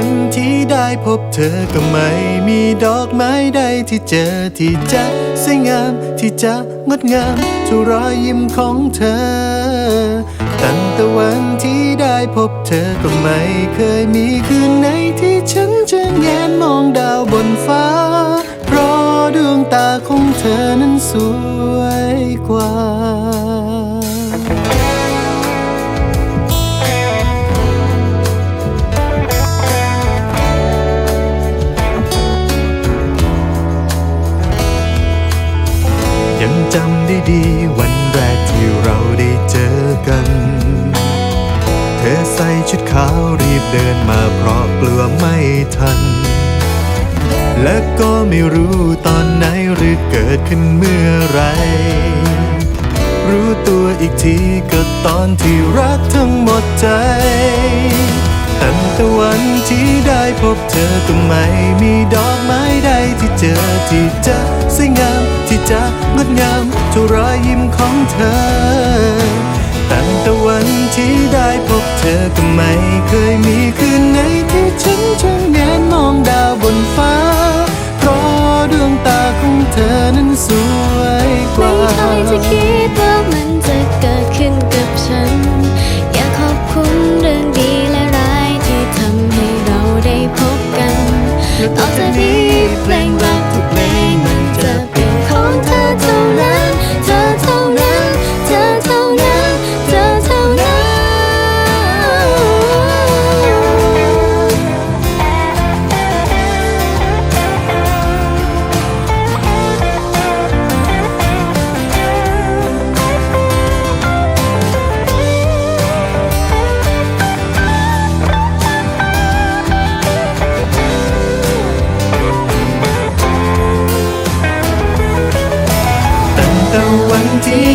วันที่ได้พบเธอก็ไม่มีดอกไม้ใดที่เจอที่จะสวยงาม ที่จะงดงามเท่ารอยยิ้มของเธอ ตั้งแต่วันที่ได้พบเธอก็ไม่เคยมีคืนไหนที่ฉันจะแงนมองดาวบนฟ้า เพราะดวงตาของเธอนั้นสวย ด้ดีวันแรกที่เราได้เจอกัน เธอใส่ชุดขาวรีบเดินมาเพราะกลัวไม่ทัน และก็ไม่รู้ตอนไหนหรือเกิดขึ้นเมื่อไร รู้ตัวอีกทีก็ตอนที่รักทั้งหมดใจตั้งแต่วันที่ได้พบเธอก็ไม่มีดอกไม้ใดที่เจอที่จะ ดงามทุรอยยิ้มของเธอตั้งแต่วันที่ได้พบเธอก็ไม่เคยมีคืนไหนที่ฉันจะแงนมองดาวบนฟ้า เพราะดวงตาของเธอนั้นสวยกไม่ว่าเคยจะคิด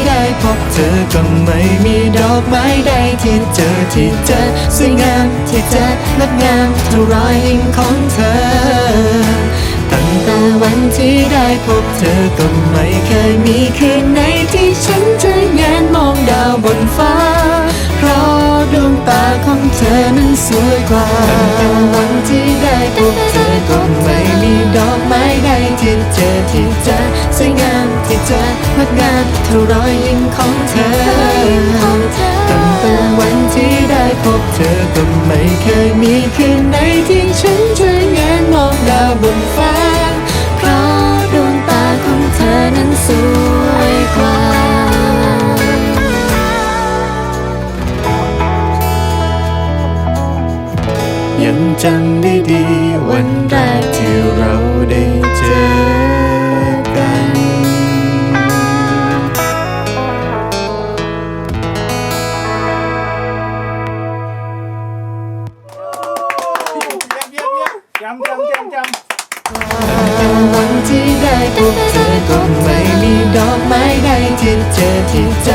ได้พบเธอก็ไม่มีดอกไม้ใดที่เจอที่เจะสวยงามที่เจะงดงามเท่ารอยยิ้มของเธอ ตั้งแต่วันที่ได้พบเธอก็ไม่เคยมีคืนไหนที่ฉันจะแงนมองดาวบนฟ้า เพราะดวงตาของเธอนั้นสวยกว่าตั้งแต่วันที่ได้พบเธอก็ไม่ ดอกไม้ใดที่เจอที่จะสวยงามที่จะงดงามเท่ารอยยิ้มของเธอตั้งแต่วันที่ได้พบเธอก็ไม่เคยมีคืนไหนที่ฉันังจำได้ดี วันแรกที่เราได้เจอกัน จำจำจำจำแต่วันที่ได้พบเธอก็ไม่มีดอกไม้ใดที่เจอที่จ